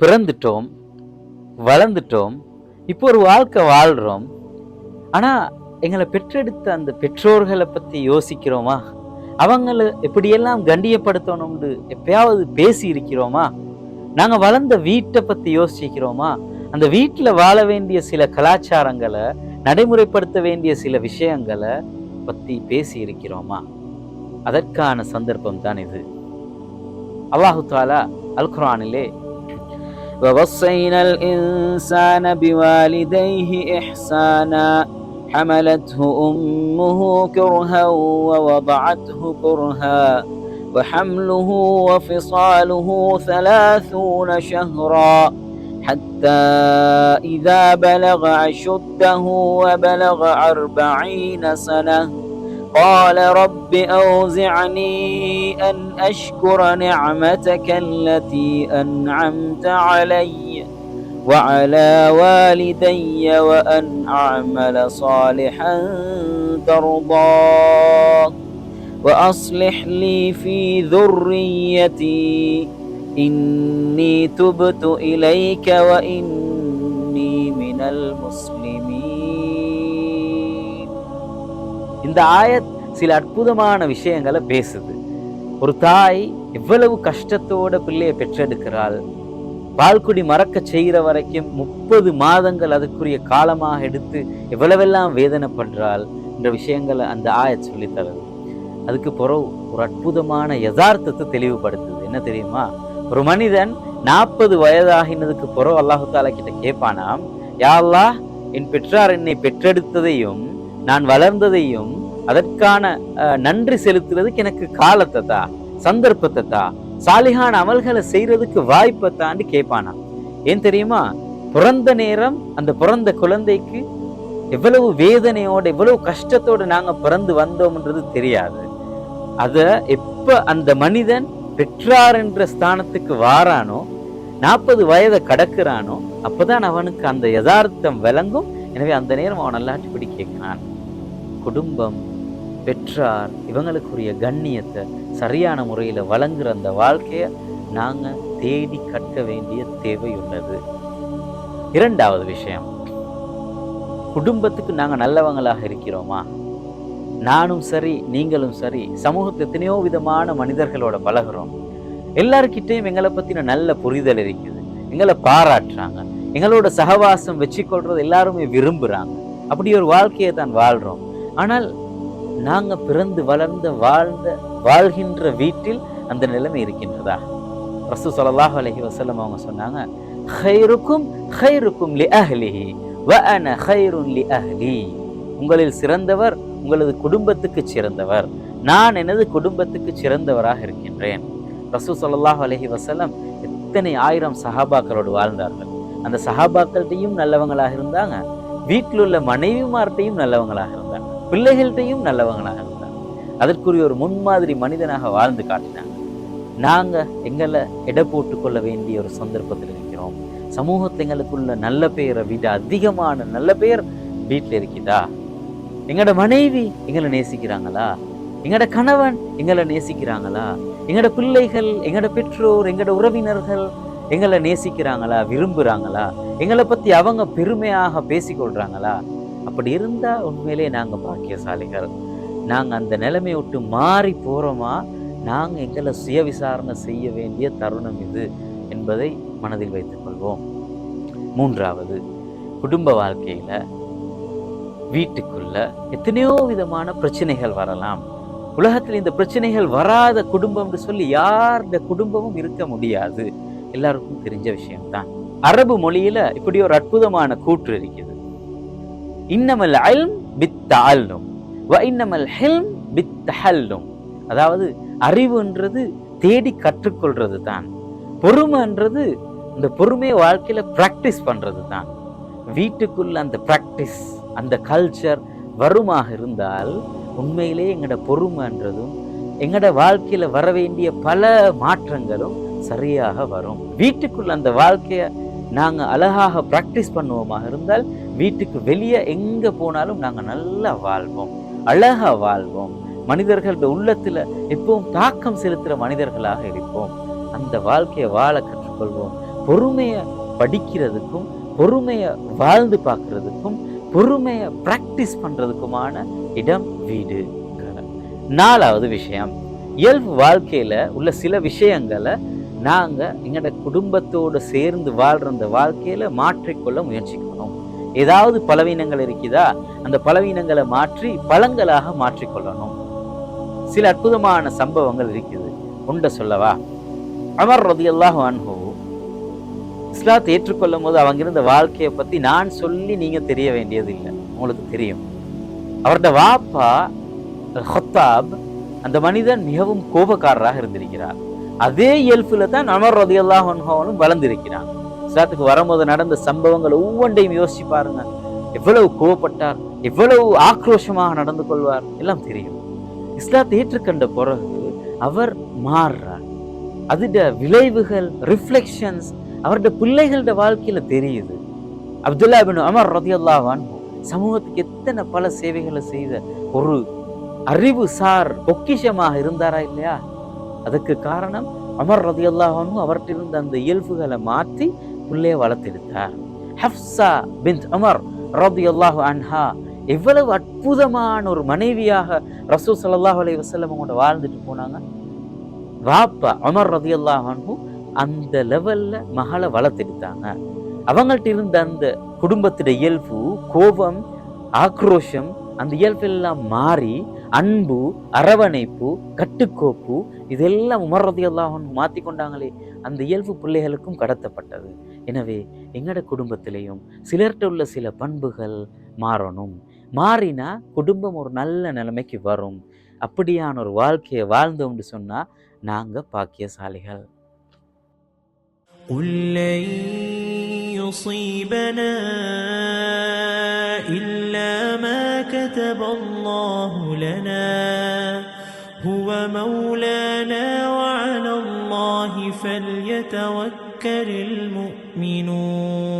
பிறந்துட்டோம் வளர்ந்துட்டோம் இப்போ ஒரு வாழ்க்கை வாழ்கிறோம் ஆனால் எங்களை பெற்றெடுத்த அந்த பெற்றோர்களை பற்றி யோசிக்கிறோமா? அவங்கள எப்படியெல்லாம் கண்டியப்படுத்தணும்னு எப்பயாவது பேசி இருக்கிறோமா? நாங்கள் வளர்ந்த வீட்டை பற்றி யோசிக்கிறோமா? அந்த வீட்டில் வாழ வேண்டிய சில கலாச்சாரங்களை நடைமுறைப்படுத்த வேண்டிய சில விஷயங்களை பற்றி பேசி இருக்கிறோமா? அதற்கான சந்தர்ப்பம் தான் இது. அல்லாஹு தாலா அல்குரானிலே ووصينا الإنسان بوالديه إحسانا. حملته أمه كرها ووضعته كرها. وحمله وفصاله ثلاثون شهرا. حتى إذا بلغ أشده وبلغ أربعين سنة قال رب أوزعني أن أشكر نعمتك التي أنعمت علي وعلى والدي وأن أعمل صالحا ترضاه وأصلح لي في ذريتي. إني تبت إليك وإني من المسلمين. இந்த ஆயத் சில அற்புதமான விஷயங்களை பேசுது. ஒரு தாய் எவ்வளவு கஷ்டத்தோட பிள்ளையை பெற்றெடுக்கிறாள்? பால்குடி மறக்க செய்கிற வரைக்கும் முப்பது மாதங்கள் அதுக்குரிய காலமாக எடுத்து எவ்வளவெல்லாம் வேதனைப்படுறாள் என்ற விஷயங்களை அந்த ஆயத் சொல்லித்தருது. அதுக்கு பிறகு ஒரு அற்புதமான யதார்த்தத்தை தெளிவுபடுத்துது. என்ன தெரியுமா? ஒரு மனிதன் நாற்பது வயதாகினதுக்கு பிறகு அல்லாஹு தாலா கிட்ட கேட்பானாம் யாழ்லா என் பெற்றார் என்னை பெற்றெடுத்ததையும் நான் வளர்ந்ததையும் அதற்கான அஹ், நன்றி செலுத்துறதுக்கு எனக்கு காலத்தை தா சந்தர்ப்பத்தை தா சாலிகான அமல்களை செய்யறதுக்கு வாய்ப்பை தாண்டி கேட்பானா ஏன் தெரியுமா? பிறந்த நேரம் அந்த பிறந்த குழந்தைக்கு எவ்வளவு வேதனையோட எவ்வளவு கஷ்டத்தோட நாங்க பிறந்து வந்தோம்ன்றது தெரியாது. அத எப்ப அந்த மனிதன் பெற்றார் என்ற ஸ்தானத்துக்கு வாரானோ நாற்பது வயதை கடக்குறானோ அப்பதான் அவனுக்கு அந்த யதார்த்தம் விளங்கும். எனவே அந்த நேரம் அவன் நல்லாட்டுப்படி கேட்கிறான். குடும்பம் பெற்றார். இவங்களுக்குரிய கண்ணியத்தை சரியான முறையில் வழங்குற அந்த வாழ்க்கையை நாங்கள் தேடி கற்க வேண்டிய தேவை உள்ளது. இரண்டாவது விஷயம். குடும்பத்துக்கு நாங்கள் நல்லவங்களாக இருக்கிறோமா? நானும் சரி நீங்களும் சரி சமூகத்தில் எத்தனையோ விதமான மனிதர்களோட பழகுறோம். எல்லார்கிட்டையும் எங்களை பற்றின நல்ல புரிதல் இருக்குது. எங்களை பாராட்டுறாங்க. எங்களோட சகவாசம் வச்சுக்கொள்றது எல்லாருமே விரும்புகிறாங்க அப்படி ஒரு வாழ்க்கையை தான் வாழ்கிறோம் ஆனால் நாங்க பிறந்து வளர்ந்த வாழ்ந்த வாழ்கின்ற வீட்டில் அந்த நிலைமை இருக்கின்றதா? ரசூ ஸல்லல்லாஹு அலஹி வசலம் அவங்க சொன்னாங்க ஹைருக்கும் ஹைருக்கும் லி அஹ்லிஹி வ அன ஹைருன் லி அஹ்லி. உங்களில் சிறந்தவர் உங்களது குடும்பத்துக்கு சிறந்தவர். நான் எனது குடும்பத்துக்கு சிறந்தவராக இருக்கின்றேன். ரசூ சொல்லாஹ் அலஹி வசலம் எத்தனை ஆயிரம் சஹாபாக்களோடு வாழ்ந்தார்கள்? அந்த சஹாபாக்கள்கிட்டையும் நல்லவங்களாக இருந்தாங்க. வீட்டில் உள்ள மனைவிமார்கிட்டையும் நல்லவங்களாக இருந்தாங்க. பிள்ளைகள்கிட்டையும் நல்லவங்களாக இருந்தாங்க. அதற்குரிய ஒரு முன்மாதிரி மனிதனாக வாழ்ந்து காட்டினாங்க. நாங்கள் எங்களை எடை போட்டுக்கொள்ள வேண்டிய ஒரு சந்தர்ப்பத்தில் இருக்கிறோம். சமூகத்தில் எங்களுக்குள்ள நல்ல பெயரை விட அதிகமான நல்ல பெயர் வீட்டில் இருக்குதா? எங்களோட மனைவி எங்களை நேசிக்கிறாங்களா? எங்களோட கணவன் எங்களை நேசிக்கிறாங்களா? எங்களோட பிள்ளைகள் எங்களோட பெற்றோர் எங்களோட உறவினர்கள் எங்களை நேசிக்கிறாங்களா? விரும்புகிறாங்களா எங்களை பற்றி அவங்க பெருமையாக பேசிக்கொள்கிறாங்களா அப்படி இருந்தா உண்மையிலே நாங்க பாக்கியசாலிகள். நாங்க அந்த நிலைமையை விட்டு மாறி போறோமா? நாங்க எங்களை சுய விசாரணை செய்ய வேண்டிய தருணம் இது என்பதை மனதில் வைத்துக் கொள்வோம். மூன்றாவது குடும்ப வாழ்க்கையில வீட்டுக்குள்ள எத்தனையோ விதமான பிரச்சனைகள் வரலாம். உலகத்தில் இந்த பிரச்சனைகள் வராத குடும்பம்னு சொல்லி யார் இந்த குடும்பமும் இருக்க முடியாது. எல்லாருக்கும் தெரிஞ்ச விஷயம்தான். அரபு மொழியில இப்படி ஒரு அற்புதமான கூற்று இருக்குது இன்னமல் அல்ம் பித்தாலும் வ இன்னமல் ஹெல்ம் பித்தஹல்லும். அதாவது அறிவுன்றது தேடி கற்றுக்கொள்றது தான் பொறுமைன்றது இந்த பொறுமையை வாழ்க்கையில பிராக்டிஸ் பண்றது தான் வீட்டுக்குள்ள அந்த பிராக்டிஸ் அந்த கல்ச்சர் வருமாக இருந்தால் உண்மையிலே எங்களோட பொறுமைன்றதும் எங்களோட வாழ்க்கையில வர வேண்டிய பல மாற்றங்களும் சரியாக வரும். வீட்டுக்குள்ள அந்த வாழ்க்கையை நாங்க அழகாக ப்ராக்டிஸ் பண்ணுவோமாக இருந்தால் வீட்டுக்கு வெளியே எங்கே போனாலும் நாங்கள் நல்லா வாழ்வோம் அழகா வாழ்வோம். மனிதர்களுடைய உள்ளத்தில் எப்பவும் தாக்கம் செலுத்துகிற மனிதர்களாக இருப்போம். அந்த வாழ்க்கையை வாழ கற்றுக்கொள்வோம். பொறுமையை படிக்கிறதுக்கும் பொறுமையை வாழ்ந்து பார்க்கறதுக்கும் பொறுமையை ப்ராக்டிஸ் பண்ணுறதுக்குமான இடம் வீடு. நாலாவது விஷயம் இயல்பு வாழ்க்கையில் உள்ள சில விஷயங்களை நாங்கள் எங்களோட குடும்பத்தோடு சேர்ந்து வாழ்கிற அந்த வாழ்க்கையில் மாற்றிக்கொள்ள முயற்சிக்கணும் ஏதாவது பலவீனங்கள் இருக்குதா? அந்த பலவீனங்களை மாற்றி பழங்களாக மாற்றிக்கொள்ளணும் சில அற்புதமான சம்பவங்கள் இருக்குது. உண்ட சொல்லவா? அமர் ரதியல்லாஹு அன்ஹு இஸ்லாத்தை ஏற்றுக்கொள்ளும் போது அவங்க இருந்த வாழ்க்கையை பற்றி நான் சொல்லி நீங்கள் தெரிய வேண்டியது இல்லை உங்களுக்கு தெரியும். அவரோட வாப்பா ஹொத்தாப் அந்த மனிதன் மிகவும் கோபக்காரராக இருந்திருக்கிறார். அதே இயல்புல தான் அமர் ரதியல்லாஹு அன்ஹோவனும் வளர்ந்திருக்கிறான். இஸ்லாத்துக்கு வரும்போது நடந்த சம்பவங்கள் ஒவ்வொன்றையும் யோசிச்சு பாருங்க. எவ்வளவு கோவப்பட்டார் எவ்வளவு ஆக்ரோஷமாக நடந்து கொள்வார் எல்லாம் தெரியும். இஸ்லாத்தை ஏற்றுக்கண்ட பிறகு அவர் மாறுறார். அதுட விளைவுகள் ரிஃப்ளெக்ஷன்ஸ் அவருடைய பிள்ளைகளோட வாழ்க்கையில தெரியுது. அப்துல்லா பின் அமர் ரதியல்லாஹான் சமூகத்துக்கு எத்தனை பல சேவைகளை செய்த ஒரு அறிவு சார் பொக்கிஷமாக இருந்தாரா இல்லையா? அதுக்கு காரணம் அமர் ரதியல்லாஹான் அவர்கிட்ட இருந்த அந்த இயல்புகளை மாற்றி உள்ளே வளர்த்தெடுத்தார். ஹப்சா பின் அமர் ரதியல்லாஹு அன்ஹா எவ்வளவு அற்புதமான ஒரு மனைவியாக ரசூ சல்லாஹ் அலி வசல்லம் கூட வாழ்ந்துட்டு போனாங்க. வாப்பா அமர் ரதியல்லாஹு அந்த லெவலில் மகளை வளர்த்தெடுத்தாங்க. அவங்கள்ட்ட இருந்த அந்த குடும்பத்திட இயல்பு கோபம் ஆக்ரோஷம் அந்த இயல்பெல்லாம் மாறி அன்பு அரவணைப்பு கட்டுக்கோப்பு இதெல்லாம் உமர் ரதியல்லாஹன் மாற்றி கொண்டாங்களே அந்த இயல்பு பிள்ளைகளுக்கும் கடத்தப்பட்டது. எனவே எங்கட குடும்பத்திலையும் சிலர்கிட்ட உள்ள சில பண்புகள் மாறணும் மாறினா குடும்பம் ஒரு நல்ல நிலைமைக்கு வரும் அப்படியான ஒரு வாழ்க்கையை வாழ்ந்தோம்னு சொன்னா நாங்க பாக்கியசாலிகள் قل لن يصيبنا إلا ما كتب الله لنا هو مولانا وعلى الله فليتوكل المؤمنون يؤمنون